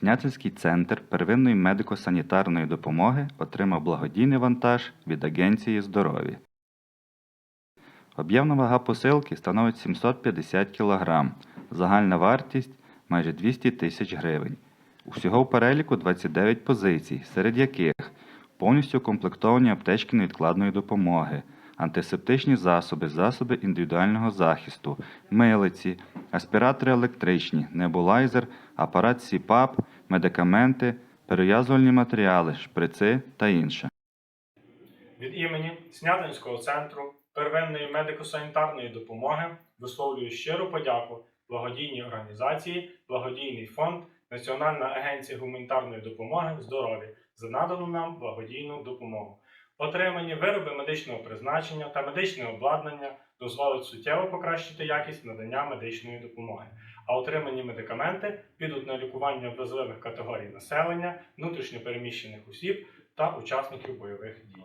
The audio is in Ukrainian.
Снятинський центр первинної медико-санітарної допомоги отримав благодійний вантаж від Агенції здоров'я. Об'ємна вага посилки становить 750 кг, загальна вартість майже 200 тисяч гривень. Усього в переліку 29 позицій, серед яких повністю укомплектовані аптечки невідкладної допомоги, антисептичні засоби, засоби індивідуального захисту, милиці, аспіратори електричні, небулайзер, апарат СІПАП, медикаменти, перев'язувальні матеріали, шприци та інше. Від імені Снятинського центру первинної медико-санітарної допомоги висловлюю щиру подяку благодійній організації, благодійний фонд, Національна агенція гуманітарної допомоги здоров'я за надану нам благодійну допомогу. Отримані вироби медичного призначення та медичне обладнання дозволить суттєво покращити якість надання медичної допомоги, а отримані медикаменти підуть на лікування вразливих категорій населення, внутрішньопереміщених осіб та учасників бойових дій.